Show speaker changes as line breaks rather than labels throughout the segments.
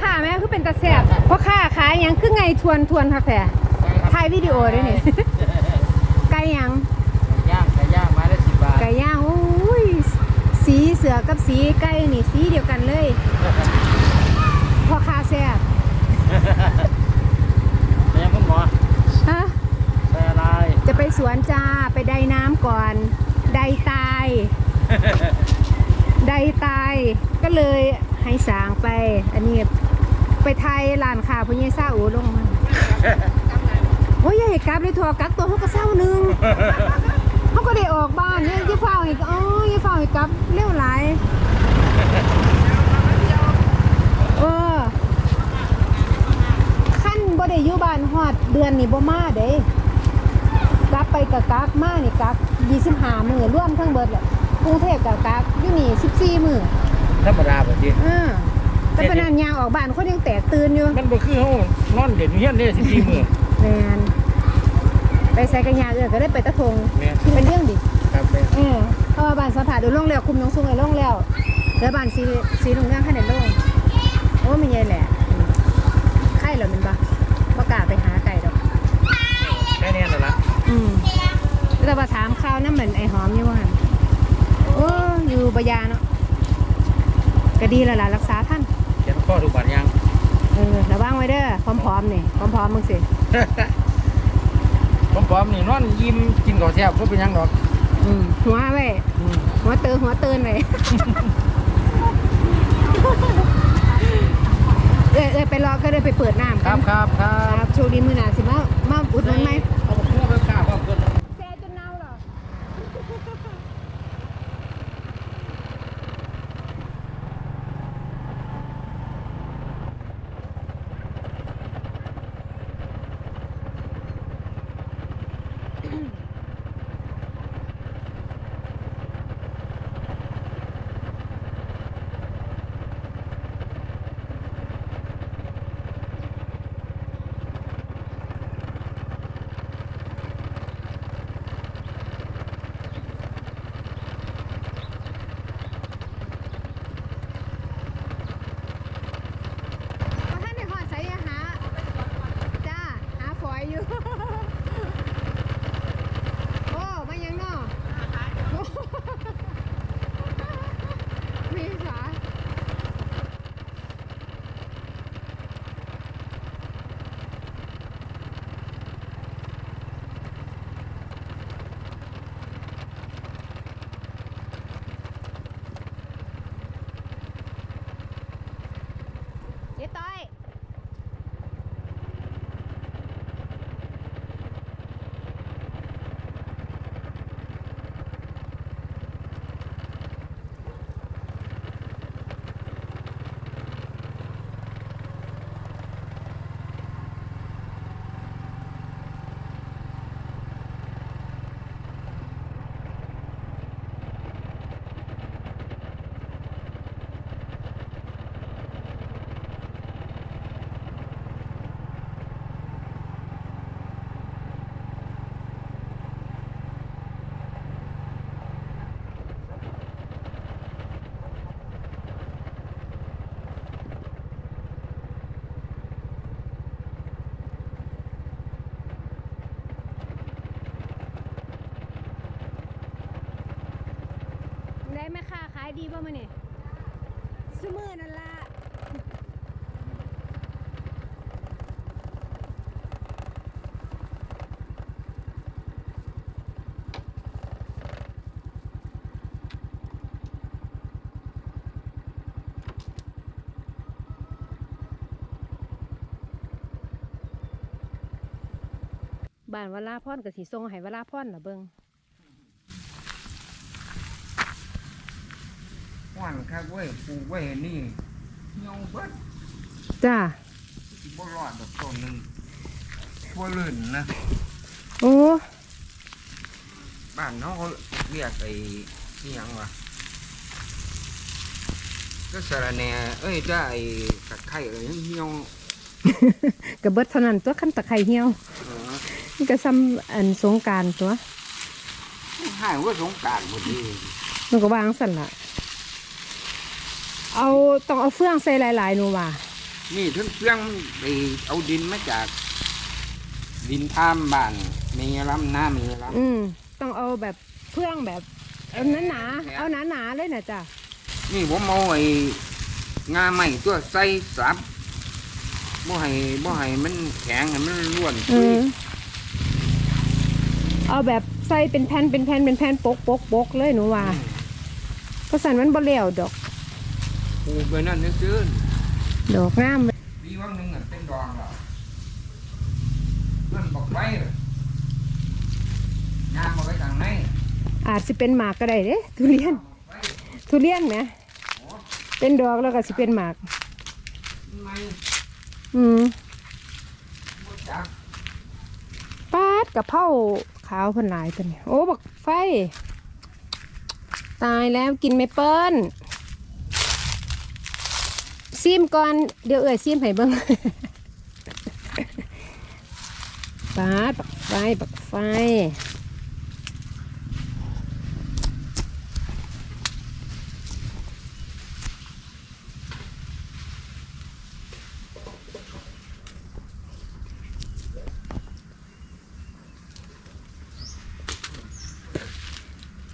ค้าแม่คือเป็นตาแสบพ่อค้าขายหยังคือไงทวนทวนคักแท้ถ่ายวิดีโอด้วยนี่ ไก่หยัง
ย่างไก่ย่างไมาได้สิบบาท
ไก่ย่างโอ้ยสีเสือกับสีไก่นี่สีเดียวกันเลยพ่อค้าแสบ
เป็นยังคุณหมอ
ฮะ
ใส่อะไร
จะไปสวนจ้าไปไดน้ำก่อน ไดตาย ไดตายก็เลยให้สางไป อันนี้ ไปไทยลานขาพญซาอูลงมาโอ้ยอย่าให้กลับเลยทัวกักตัวเขาก็เศร้าหนึงเขาก็ได้ออกบ้านเนี่ยยี่ฟ้าวอีกอ๋อยี่ฟ้าวอีกกลับเร็วหลายเออขั้นบ่ได้อยู่บ้านฮอดเดือนนี่บ่มาเด้กลับไปกับกักมานี่กัก25มื้อรวมทั้งเบิดแหละกรุงเทพกับกักอยู่นี่14มื้อ
ธรรมดาแบบนี้
อ่า แต่ปานนั้นยางออกบ้านคนยังแตกตื่นอยู่
มันบ่คือเฮานอนเด่นเฮียนได้สิบสี่มื้อ
แม่นไปใส่กันยาเอื้อก็ได้ไปตะทง
แม่น
เป็นเรื่องดิ
ครับแม่
เออเพราะว่าบ้านสถาดูลงแล้วคุมน้องซุงไอ้ลงแล้วแล้วบ้านสีสีลงเรื่องขนาดลงโอ้ไม่ใช่แหละอืมไข่เหรอมันบ่บ่กล้าไปหาไก่ดอก
แค่นี้นั่นละ
อืมแล้วมาถามข้าวนั่นเหมือนไอ้หอมอยู่ว่าหั่นโอ้อยู่บยาเนาะก็ดีแล้วล่ะรักษาท่าน
เขียนข้ อทุกบาทยัง
เออระวังไว้เด้อพร้อมๆนี่พร้อมๆมึงสิ
ผมพร้อมนี่นอนยิ้มกินข้าวแซ่บก็เป็นหยังดอก
อืมหัวไว้
อืม
หัวเตือนหัวเตือนไว้เอ้ยเอ้ยไปรอก็ได้ไปเปิดน้ำ
ค
กั
รับ
น
ครับครั
ครับบโชคดีมือหนาสิมามาอุดหนุนไหมายดีป่ะมันนี่ซื้อมือนั่นละบ้านวลาพ่อนกับสีทรงให้วลาพ่อนเหรอเบิง
ว่านครับเว้ยปลูกไว้นี่เหี่ยวเบิด
จ้า
สิบ่รอดดอกต้นหนึงบ่ลื่นนะ
โอ้
บ้านเขาเขาเรียกไอ้นี่ยังวะก็สารแหน่เอ้ยจ้าไอ้ตะไคร้เอ้ยเหี่ยว
กระเบิดเท่านั้นตัวขั้นตะไคร้เหี่ยว
เออ
มันก็ซ้ำอันสงกรารตัว
ให้ว่าสงกรารพอดี
มันก็วางสั่นละ เอาต้องเอาเฟืองใส่หลายๆหนูว่า
นี่ถึงเครื่องไปเอาดินมาจาก ดินท่ามบ้านมีลำหน้ามีล
อืมต้องเอาแบบเพื่องแบบเอาหนาๆเอาหนาๆเลยนะจ้ะำ
นี่ผมเอาไอ้งาใหม่ตัวใส่สับบ่ให้บ่ให้มันแข็งให้มันร่วน
อืมเอาแบบใส่เป็นแผ่นเป็นแผ่นเป็นแผ่นปกปกปกเลยหนูว่าเพราะสันมันบ่แล้วดอก
ปลูกไปนั่นซื้อ
ดอกงาม
ๆปีวันหนึ่งอะเป็นดอกแล้วมันบอกไว้เลยงามเอาไว้ทางไหน
อาจสิเป็นหมากก็ได้เด้ทุเรียน
บอกไว้
ทุเรียนไหมเป็นดอกแล้วก็สิเป็นหมาก
ไม่
อืม
บ่จัก
ปาดกับเผาขาวเพิ่นหลายตัวนี้โอ้บักไฟ ตายแล้วกินไม่เปิ้ล ซิมก่อน เดี๋ยวเอ่ยซิมให้เบิ่งปาดบักไฟบักไฟ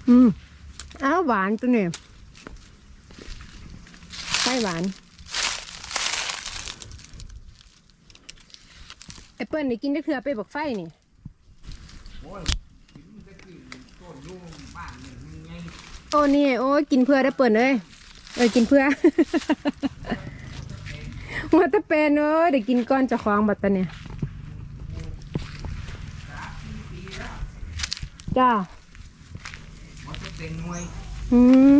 อืมอ้าวหวานตัวนี้ไส้หวาน อปเปิลนี่กินได้เถื่อไปบอกไฟนี่
โอ้ยกินตะกี้ต้นลูกบ้านนี่มันไง
โอ้นี่โอ้ยกินเพื่อได้เปิดเลยเออกินเพื่อว่าจะเป็นเอ้ยเดี๋ยวกินก้อนเจะคลองบัดตะเนี่ยจ้า
มันจะเป็นหน่วย
อืม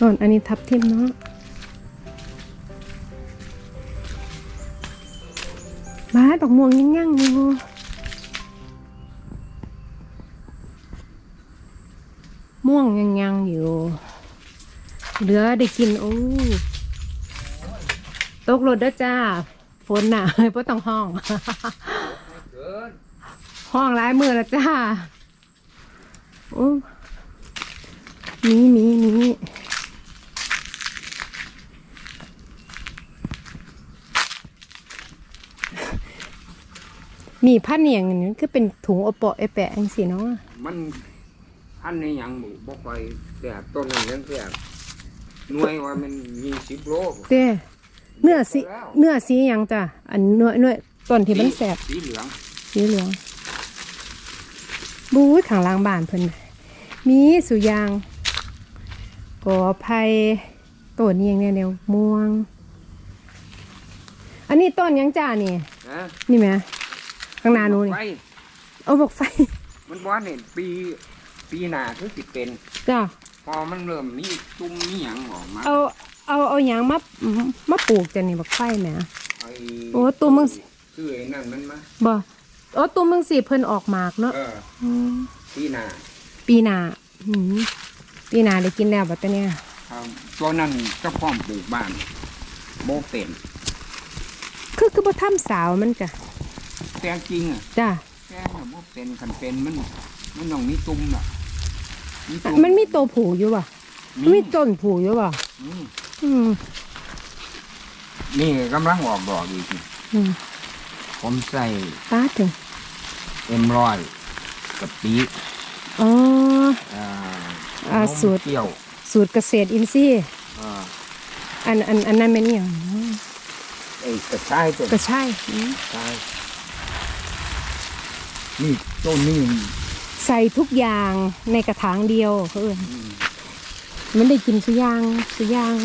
ต้นอันนี้ทับทิมเนาะบ้าดอกม่วงยังยังอยู่ม่วงยังยังอยู่ เหลือได้กินโอ้ตกรถด้อจ้า ฝนหน่ะเพราะต้องห้อง ห้องร้ายมือแล้วจ้า โอ้มีมีมี มีพันธุ์อหย่างนี้คือเป็นถุงโอเปาะไอแปะอังสิเนาะ
มันอันนี้ยังบุบ่ค่อยแต่ต้นนั้นยังแค่หน่วยว่ามันมีสิบโล
เต้เนื้อสีเนื้อสีหยังจ้ะอันเนื้อเนื้อต้นที่มันแสบ
สีเหลือง
สีเหลืองบู๊ยข้างล่างบ้านเพิ่นน่ะมีสุยางกอไผ่ต้นนี้ยังแนวแนวม่วง อันนี้ต้นหยังจ้านี่
นะ
นี่ไหม ข้างหน้าหนูนี่
ไฟ
เอาบอกไฟ
มันว่าเนี่ยปีปีหน้าคือสิเป็น
จ้า
พอมันเริ่มมีตุ้มมีหยังออกมา
เอาเอาเอาหยังมามาปลูกจ้ะนี่บอกไฟแหม
ไอ้
โอ้ตุ้มมึง
คือไอ้นั่นมันมา
บ่โอ้ตัวมึงสิเพิ่นออกหมากเนาะ
เออ
อืม
ปีหน้า
ปีหน้าอืมปีหน้าได้กินแล้วบัดตะเนี่ย
ครับตัวนั้นเจ้าพ่อมปลูกบ้านโมเป็น
คือคือบ่ทำสาวมันจ้ะ
แต่จริงอะ
จ้ะ
แค่โมเป็นคันเป็นมัน มันต้องมีตุ้มอะตุ้
มันมีตัวผูอยู่ป่ะมันมีต้นผูอยู่ป่ะ
อืม
อืม
นี่กำลังออกดอกอยู่สิ
อืม
ผมใส่
ป้าดถึง
เอ็มร้อยกับปี
อ๋อ
อ่า
อ่าสูตร
เกี่ยว
สูตรเกษตรอินทรีย์
อ่า
อันอันอันนั้นแม่นอี่ยัง
ไอ้กระชายตัว
ก็ใช่อืม
ใช่ นี่ต้นนี่
ใส่ทุกอย่างในกระถางเดียวเขาเอิ้น
อืม
มันได้กินสุยางสุยาง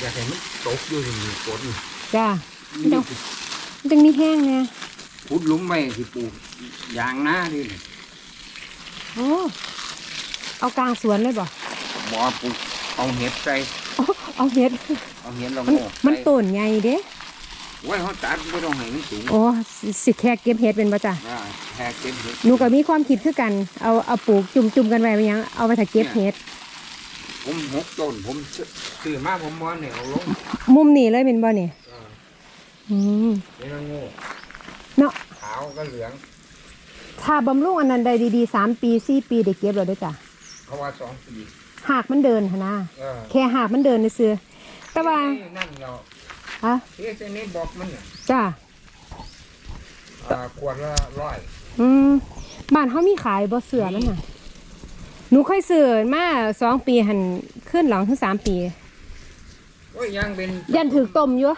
อยากให้มันตกอยู่นี่ฝน
จ้า
นี่
เดี๋ยวมันจังมีแห้งเนี่ย
ขุดหลุมไว้สิปลูกยางนาดิ
โอ้เอากลางสวนเลยบ่
บ่ปลูกเอาเห็ดใส่
โอ้เอาเห็ด
เอาเห็ดเรา
มัน
โง่
มัน
ใส่
ต้นใหญ่เด้
ไว้เขาตัดไม่ต้องให้มันสูง
โอ้สิสิแค่เก็บเห็ดเป็นบ่จ้ะ
อ่าแค่เก็บเห็ด
หนูก็มีความคิดคือกัน เอาเอาปลูกจุ่มจุ่มๆกันไว้เป็นหยังเอาไปถ้าเก็บเห็ด
ผมหกต้นผมซื้อมาผมว่าเนี่ยเอาลง
มุมนี้เลยเป็นบ่เนี่ย
อ่า
อืม
นี่ละโง่
เนาะ
ขาวก็เหลือง
ถ้าบำรุงอันนั้นได้ดีๆสามปีสี่ปีได้เก็บแล้วเด้อจ้ะ
เขาว่าสองปี
หากมันเดินหนนะ
เออ
แค่หากมันเดินซื่อๆแต่ว่า
นั่นเรา
ฮะ
เฮ้ยเส้นนี้บอกมันเนี่ย
จ้า
อ่าขวดละร้อย
อืมบ้านเขามีขายบ่เสือมันน่ะหนูเคยซื้อมาสองปีหันขึ้นหลังถึงสามปี
โอ้ยยังเป็น
ยันถือต้มอยู่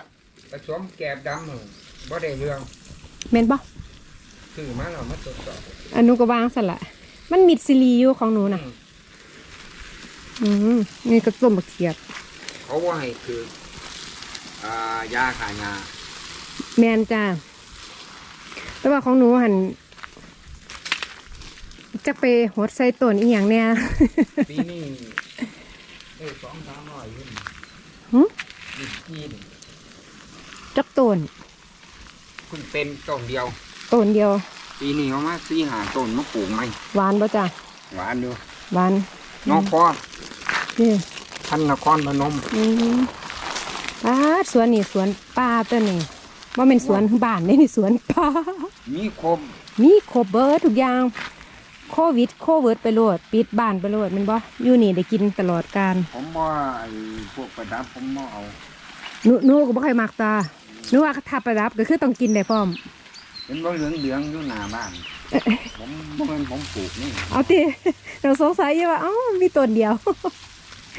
ผสมแกบดำเหรอบ่ได้เรื่อง
เม็นปะ
ซื้อมาเรามาตรวจสอบ
อันหนูก็วางสละ มันมิดซิลีอยู่ของหนูน่ะ อืมนี่ก็ต้มบักเขียบ
เขาว่าให้คือ อ่ายาขายา
แมนจ้าแต่ว่าของหนูหันจะไปหดใส่ต้นอีหยังเนี่ย
ปีนี้ได้สองสามร้อยอยู่นี่
หึ
นี่ปีนี่
จักต้น
เพิ่งเป็นต้นเดียว
ต้นเดียว
ปีนี้เอามาสี่หาต้นมาปลูกไหม
หวานบ่จ้า
หวานอยู่
หวาน
น้องพ่อ
นี่
ท่านนครพนม
อืม ป้าดสวนนี่สวนป่าตัวนี้ว่าเป็นสวนบ้านนี่นี่สวนป่า
มีคม
มีครบเบิดทุกอย่าง โควิด โควิดไปโลด ปิดบ้านไปโลดแมันบ่อยู่นี่ได้กินตลอดการ
ผมว่าไอ้พวกประดับผมบ่เอา
หนูหนูก็บ่ค่อยมักตาหนูว่าถ้าประดับก็คือต้องกินได้พร้อม
เป็นบ่เหลืองเหลืองๆอยู่หน้าบ้าน ผมบ่เป็นผมปลูกนี่
เอาติเราสงสัยอยู่ว่าเอ้ามีต้นเดียว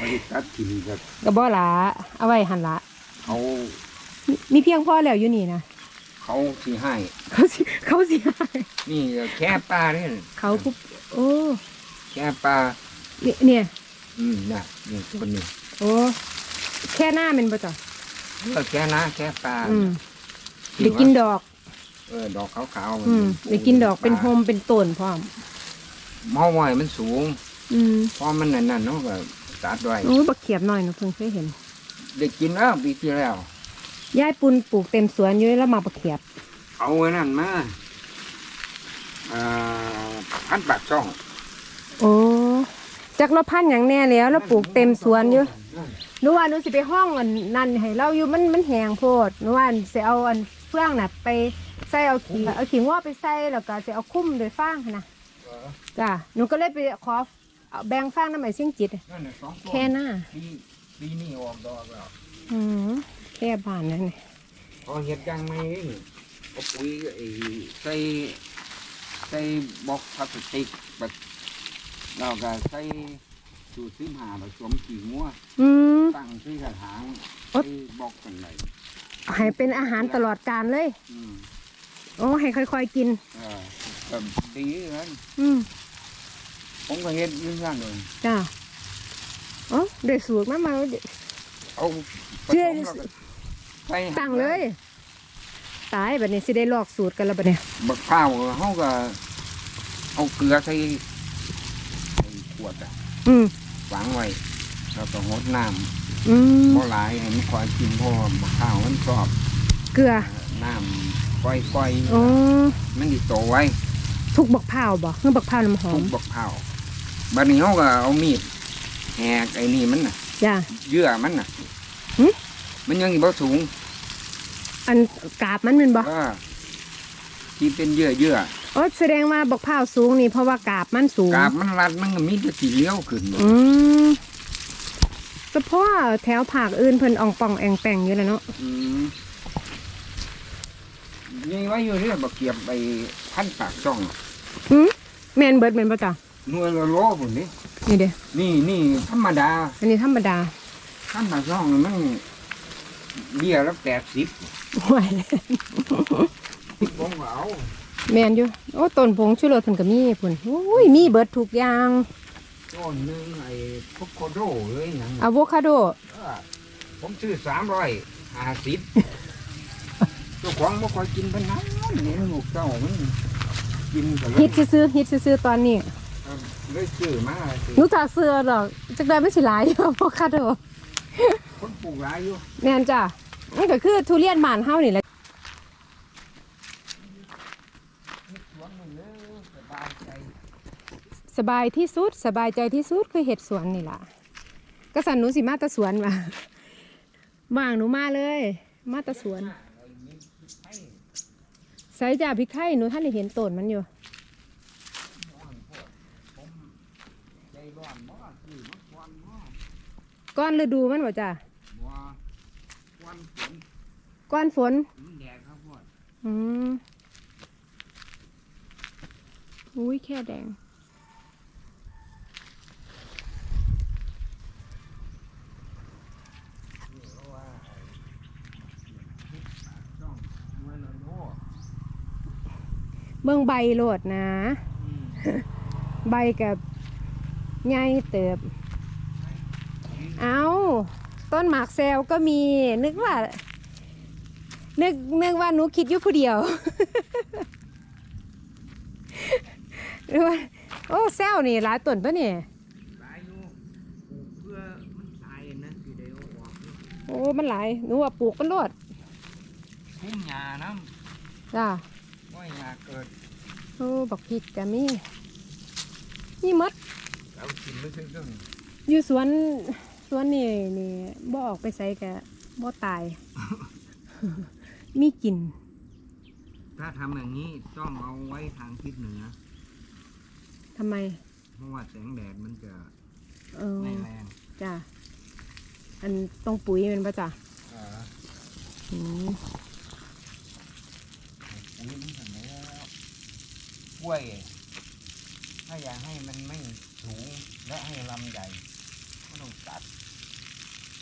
บริษัทถิ่นกับ
ก็บ่หลาเอาไว้หันละ
เขา
มีมีเพียงพอแล้วอยู่นี่นะ
เขาสิให้
เขาสิเขาสิให้
นี่แค่ปลาเนี่ย
เขาคุโอ้
แค่ปลา
นี่เนี่ย
อืมน่ะนี่คนนี้
โอ้แค่หน้าแมันบ่จ้ะ
ก็แค่นะแค่ปลา
อืมได้กินดอก
เออดอกขาวๆ
อืมได้กินดอกเป็นโฮมเป็นต้นพร้อม
เมาไว้มันสูง
อืม
เพราะมันนั่นนั่นเนาะก็ตัดไว้
โอ้ยบักเขียบหน่อยหนูเพิ่งเคยเห็น
ได้กินแล้วปีที่แล้ว
ยายปุนปลูกเต็มสวนอยู่แล้วมาบักเขียบ
เอาไว้นั่นมาเอ่อพันปากช่อง
โอ้จักเราพันธุ์อย่างแน่แล้วแล้วปลูกเต็มสวนอยู่หนูว่าหนูสิไปห้องอันนั่นให้เราอยู่มันมันแหงโพดหนูว่าสิเอาอันเฟื่องน่ะ ไปใส่เอาขี้เอาขี้ง้อไปใส่แล้วก็สิเอาคุ้มด้วยฟางหั้นนะจ้ะหนูก็เลยไปขอเอาแบ่งฟางน้ำใหม่เสียงจิต
นั่นน่ะสองต้น
แค่หน้า
ปีปีนี้ออกดอกแล้ว
อืมแค่บ้านนั่นนี่
พอเห็ดยังไม่นี่ก็ปุ๋ยไอ้ใส่ใส่บล็อกพลาสติกแบบเราก็ใส่สูตรซิมหาผสมขี้งัว
อืม
ตั้งที่กระถาง
โอ๊
ใส่
ย
บล็อกกันไหน
ให้เป็นอาหารตลอดการเลย
อืม
โอ้ให้ค่อยๆกิน
เออแบบดีเลย
อืม
ผมก็เห็ดอยืนยันเลย
จ้าโอ้ ได้สูตรมามาแล้วเดี๋ยว
เอาผ
เชื่
ส
อ
มแล้วก็ใส่
ตั้งเลย ตายแบบนี้สิได้ลอกสูตรกันแล้วแบบนี้
บักข้าวเขาก็เอาเกลือใส่ใส่ขวดอะ
อืม
ฝังไว้แล้วก็หดน้
อืมำ
พอหลายให้มันคอยกินเพราะว่าบักข้าวมันชอบ
เกลือ
น้ำก้อยๆ
อ๋อ
มันติโตไว้
ทุกบักพร้าวบ่เมื่อบักพร้าวน้ำหอ
ทุ
ม
บบักข้าวบัดนี้เขาก็เอามีด แหกไอ้นี่มันน่ะ
จ้า
เยื่อมันน่ะ
หึ
มันยังอีบ่สูง
อันกาบมันเป็นบ่
ก็ที่เป็นเยื่อเยื่อ
อ๋อแสดงว่าบักพร้าวสูงนี่เพราะว่ากาบมันสูง
กาบมันรัดมันก็มีแต่สีเลี้ยวขึ้นหมด
อืมเฉพาะแถวภาคอื่นเพิ่นอ่องป่องแองแปงอยู่แล้วเนาะ
อืมนี่ไว้อยู่เนี่ยบักเกียบไปพันปากช่อง
อืมแม่นเบิดแม่นบ่จ้ะ
หน่วยละโลพุ่นนี่
นี่เด้
นี่นี่ธรรมดา
อันนี้ธรรมดา
พันปากช่องนี่มันเบี้ยละแปดสิบ
ไหว
สิบผมก็เอา
แม่นอยู่โอ้ต้นผงชูรสเพิ่นก็มีพุ่นโอ้ยมีเบิดทุกอย่าง
ต้นหนึงไอ้พวกโคโดเลยหนัง
อะโวคาโด
เออผมซื้อสามร้อยห้าสิบเจ้าของบ่ค่อยกินปานนั้นนี่ลูกเจ้ามันกินกันเล
ฮิ
ย
ตซื้อๆฮิตซื้อๆตอนนี้
เออเลยซื้อมาสิ
หนูจะซื้อดอกจักได้ไม่สิหลายอยู่อะโวคาโด
คนปลูกหลายอยู่
แม่นจ้ะมันก็คือทุเรียนบ้านเฮานี่แหละ
สวนนึงเด้อสบายใจ
สบายที่สุดสบายใจที่สุดคือเฮ็ดสวนนี่ล่ะก็สันหนูสิมาแตะสวนว่ะว่างหนูมาเลย มาแตะสวนใส่จ่าพริกไทยหนูท่านได้เห็นต้นมันอยู่
ใจร้อนบ่ซื้อมาควันบ่
ก้อนฤดูมันบ่จ้ะ
บ่ควันฝน
ก้อนฝน
มันแดดครับพ่อ
อืมอุ้ยแค่แดง
เพราะว่าต้องมวยละโล
เบิ่งใบโลดนะ
อืม
ใบกับใหญ่เติบ เอาต้นหมากแซวก็มี นึกว่า นึกนึกว่าหนูคิดอยู่ผู้เดียวหรือว่าโอ้แซวนี่หลายต้นปะเนี่ย
หลายอยู่ปลูกเพื่อมันตายนะสิได้เอาออก
โอ้มันหลายหนูว่าปลูกมันโลด
คุ้มหญ้าน้
จ้าำ
ว่าหญ้าเกิด
โอ้บักพริกกะมีนี่หมด
เรากินไม่ถึงเรื่อง
อยู่สวน สวนนี่นี่บ่ออกไปใส่กะบ่ตาย มีกิน
ถ้าทำอย่างนี้ต้องเอาไว้ทางทิศเหนือ
ทำไม
เพราะว่าแสงแดดมันจะ
เออ
ไม่แรง
จ้าอันตรงปุ๋ยแมันปะจ้ะ
เออ
อืม
ปุ๋ยมันทำแล้วกล้วย ถ้าอยากให้มันไม่สูงและให้ลำใหญ่ก็ต้องตัด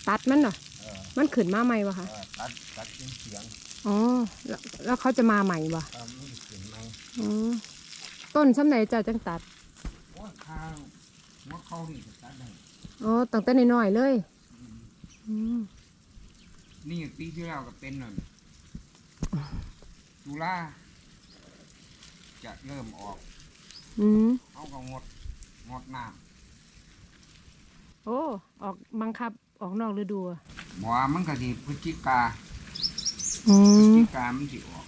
ตัดมันเหรอ
เออ
มันขึ้นมาใหม่ปะคะ
เออตัดตัดเป็นเสียง
อ๋อ แล้วแล้วเขาจะมาใหม่ปะ
ตามมันเสียงไหม
อ๋อ ต้นซ้ำไหนจ้ะจังตัด
โอ้ยข้าวหัวเข้าที่จะตัดได้
อ๋อ ตั้งแต่น้อยๆเลยอืม
นี่ปีที่แล้วก็เป็นหน่อยตุลาจะเริ่มออก
อืม
เขาก็งดงดน้
โอ้ ออกบังคับ ออกนอกฤดูอะำ
หมอมันก็ดีพฤศจิกา
อื
พฤศ
ม
จิกามันสิออก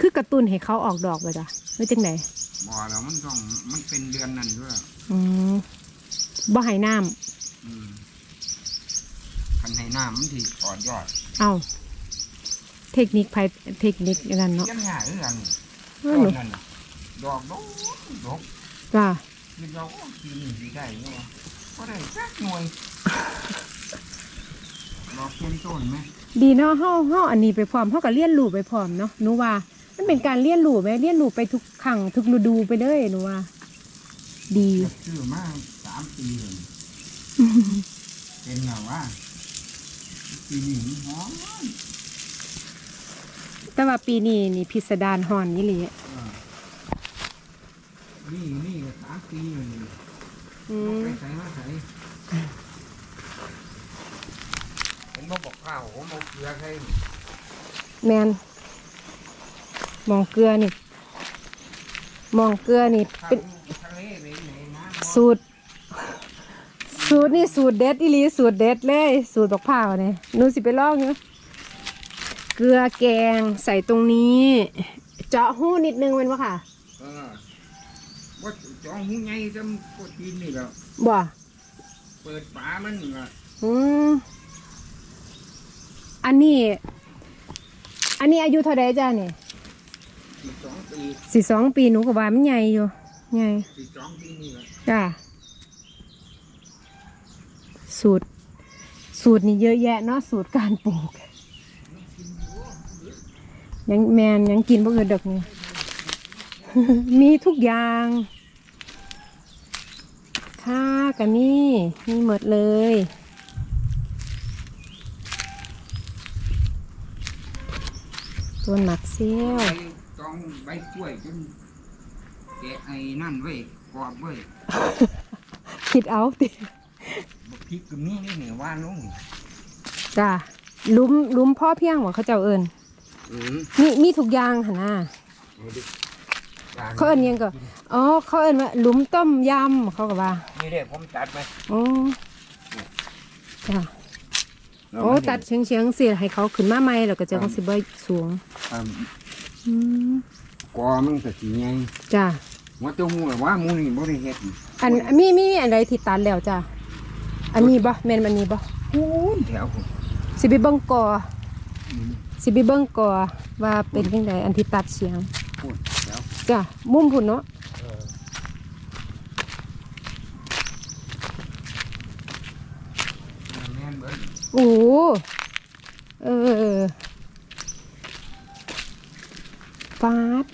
คือกระตุ้นให้เขาออกดอกเลยจ้ะหรือจังไหน
หมอแล้วมันต้องมันเป็นเดือนนั้นด้วย
อืมบ่ให้น้
อืมคันให้น้ำมันสิอ่อนยอดำ
เอาเทคนิคภายเทคนิคอันนั้นเนาะ
เยี่ยมหยาเรื่อง
เอ
ต้
อนหนู
นั่นน่ะดอกดอกดอก
จ้า
คือเราก็กินสีได้เนาะ ก็ได้สักหน่วยดอกเต็มต้นไหม
ดีเนาะเฮาเฮาอันนี้ไปพร้อมเฮาก็เรียนรู้ไปพร้อมเนาะหนูว่า มันเป็นการเรียนรู้ไหมเรียนรู้ไปทุกครั้งทุกฤดูไปเลยหนูว่า ดี
เก็บชื่อมาสามปีเลยเป็นอย่างว่าปีนี้มันหอม
แต่ว่าปีนี้นี่พิสดารฮอนนี่หลี
เออนี่นี่ก็สามปีเลย
อื
เอา
ม
ไปใส่มาใส่ผมมาบอกข้าวผมเอาเกลือใส่
แมนมองเกลือนี่มองเกลือนี่
ข้าว
เป็น
ทะเลไปไหนนะ
สูตร สูตรนี่สูตรเด็ดอีหลีสูตรเด็ดเลย สูตรบักพร้าวเนี่ยหนูสิไปลองอยู่เกลือแกงใส่ตรงนี้ เจาะหูนิดนึงเป็นปะค่ะ
เออว่า จองหูไงจำโคตรกินนี่แหล้ว
บ่
เปิดฝามันนี่ละ
อืมอันนี้ อันนี้อายุเท่าไดจ้าเนี่ย
สี่สองปี
สี่สองปีหนูก็ว่ามันใหญ่อยู่ใหญ่
สี่สองปีนี่แหละ
จ้าสูตร สูตรนี่เยอะแยะเนาะสูตรการปลูกยังแมนยังกินบ่เกินดอกนี่ มีทุกอย่าง ค่ากันนี่ มีหมดเลยตัวหนักเซี่ยว
ใบจองใบกล้วยจนแกะไอ้นั่นไว้กรอบไว้
คิดเอาติ
บักพริกก็มีนี่นี่ว่านลงนี่
จ้าหลุมหลุมพ่อเพียงว่าเขาเจ้าเอิญ
อืม
มีมีทุกอย่างหั่นน่ะ
เอาดิ
เขาเอิญยังก็อ๋อเขาเอิญว่าหลุมต้มยำเขาก็ว่า
นี่เด้ผมตัดไป
โอ้จ้าโอ้ตัดเฉียงเฉียงๆสิให้เขาขึ้นมาใหม่แล้วก็จะต้องสิบ่สูง
อ่า
อืม
กอมันก็สิใหญ่
จ้า
ว่าเจ้าหมูว่าหมูนี่บ่ได้เฮ็ด
อันมีมีอันใดที่ตัดแล้วจ้าอันนี้บ่แม่นมันนี้บ่
โอ้ยแถวผม
สิไปเบิ่งกอ
อืม
สิไปเบิ่งกอว่าเป็นจังไดอันที่ตัดเสียง
พูดแถว
จ้ะมุมพุ่นเนาะ
เออแม่นเบิด
โอ้โหเออฟาด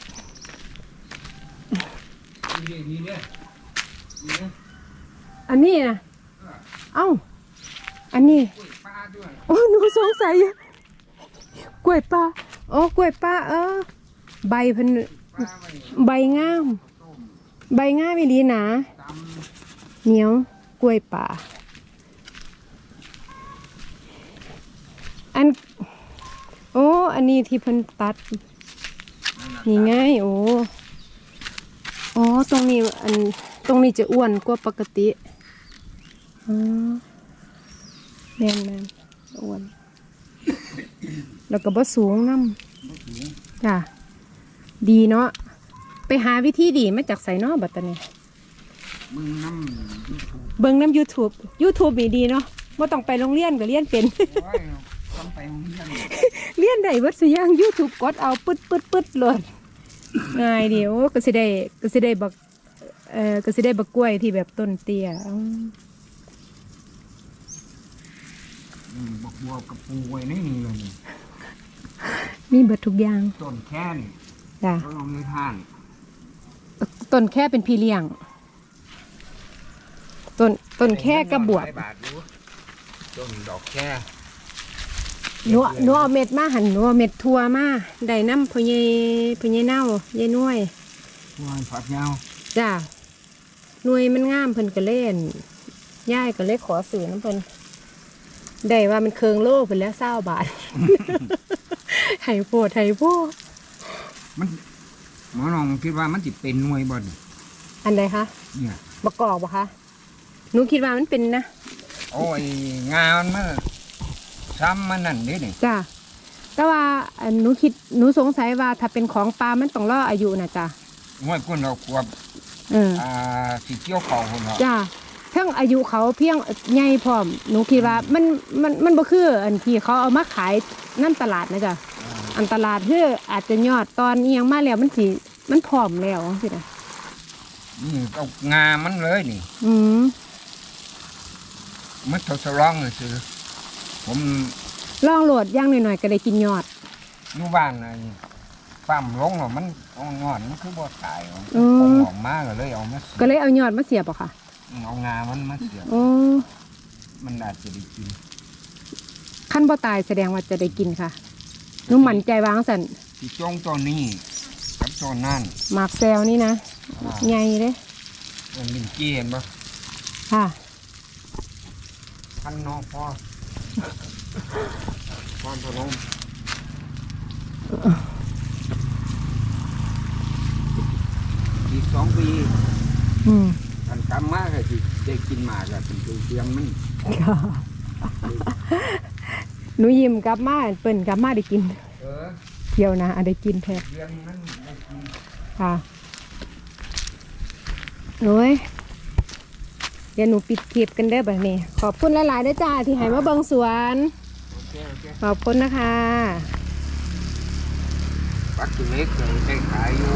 นี่เด้นี่เด้นี่เด้
อันนี้นะเอ้า อันนี้
กล้วยปลาด้วย
โอ้หนูสงสัยอยู่กล้วยป้าอ๋อกล้วยป้าเออ ใบเพัน
ปลาไว้
ใบงาม ใบงามอีหลีหนา เหนียวกล้วยป่า อัน โอ้ อันนี้ที่เพิ่นตัด
นี่
ไง โอ้อ๋อตรงนี้อันตรงนี้จะอ้วนกว่าปกติอ๋อแม่นแม่นอ้วน แล้วก็บ่สูงน้ำจ้ะ ดีเนาะไปหาวิธีดีมาจากไสเนาะบัดตะนี้
มึงน้ำยูทูบ
เบิ่งน้ำ YouTube YouTube นี่ดีเนาะบ่ต้องไปโรงเรียนก็เรียนเป็น
โอ้ยทำไปโรงเรียน
เรียนได้เบิดสุอย่าง YouTube กดเอาปึ๊ดปึ๊ดปึ๊ดโลดง่ายดีโอ้ก็สิได้ก็สิได้บักเอ่อก็สิได้บักกล้วยที่แบบต้นเตี้ยอืม
อืมบอกบัวกับปูไว้ในนี่เลยนี่
มีเบิดทุกอย่าง
ต้นแค่นี่
จ้ะ
ก็ลงในทาน
ต้นแค่เป็นพี่เลี้ยง ต้นต้นแค่กระบวบ
หลายบาทอยู่ต้นดอกแค่
หนูหนูเอาเม็ดมาหันหนูเอาเม็ดทั่วมาได้น้ำพ่อใหญ่พ่อใหญ่เน่ายายน้วย
วานฝักยาว
จ้ะหน่วยมันงามเพิ่นก็เล่นย่ายก็เลยขอสื่อน้ำเพิ่นได้ว่ามันเคืองโลเพิ่นแล้วเศร้าบาทไห้โพดไห้โพด
มัน หมอน้องคิดว่ามันจิเป็นหน่วยบ่นี่
อันใดคะ
เนี่ย
บกกอกบ่คะหนูคิดว่ามันเป็นนะ
โอ้ยงามันมันซ้ำมันนั่นนี่นี่
จ้ะแต่ว่าอันหนูคิดหนูสงสัยว่าถ้าเป็นของปลามันต้องรออายุนะจ้ะ
หน่วยพุ่นเราขวบ
เออ
อ่าสีเกี่ยวเขาพุ่นเรา
จ้ะเพียงอายุเขาเพียงใหญ่พร้อมหนูคิดว่ามันมันมันบ่คือ อันที่เขาเอามาขายนั่นตลาดนะจ้ะ อันตลาดคืออาจจะยอดตอนเอียงมาแล้วมันสิมันพร้อมแล้วสินะ
นี่เอางามันเลยนี่
อืม
มันทดลองเลยซื้อผม
ลองโหลดอย่างหน่อยๆก็ได้กินยอด
อยู่บ้านไอ้ปั๊มลงแล้วมันเอางอนมันคือบ่ตายมัน
อืม
ผมออกมาก็เลยเอามาเสียบ
ก็เลยเอายอดมาเสียบอะค่ะ
เอางามันมาเสียบ
โอ้
มันอาจจะได้กิน
ขั้นบ่ตายแสดงว่าจะได้กินค่ะ หนูหมั่นใจวางสัน
ที่จงตัวนี้กับตัวนั่น
หมากแซวนี่นะ
อ่า
ใหญ่เลย
มันเป็นเกียนปะ
ค่ะ
พันนอกพ่อพรพนมอีกสองปี
อืม
กันกำมากเลยที่ได้กินหมากอะเป็นตัวเตียงมัน
หนูยิ้มกลับมาเปิ่นกลับมาได้กิน
เออ
เที่ยวนะได้กินแท้
เตียงมันได้กิน
ค่ะหนุ้ยเดี๋ยวหนูปิดคลิปกันเด้อแบบนี้ ขอบคุณหลายๆเด้อจ้าที่ให้มาเบิ่งสวน
โอเคโอเค
ขอบคุณนะคะ
ปักตัวเล็กเลยได้ขายอยู่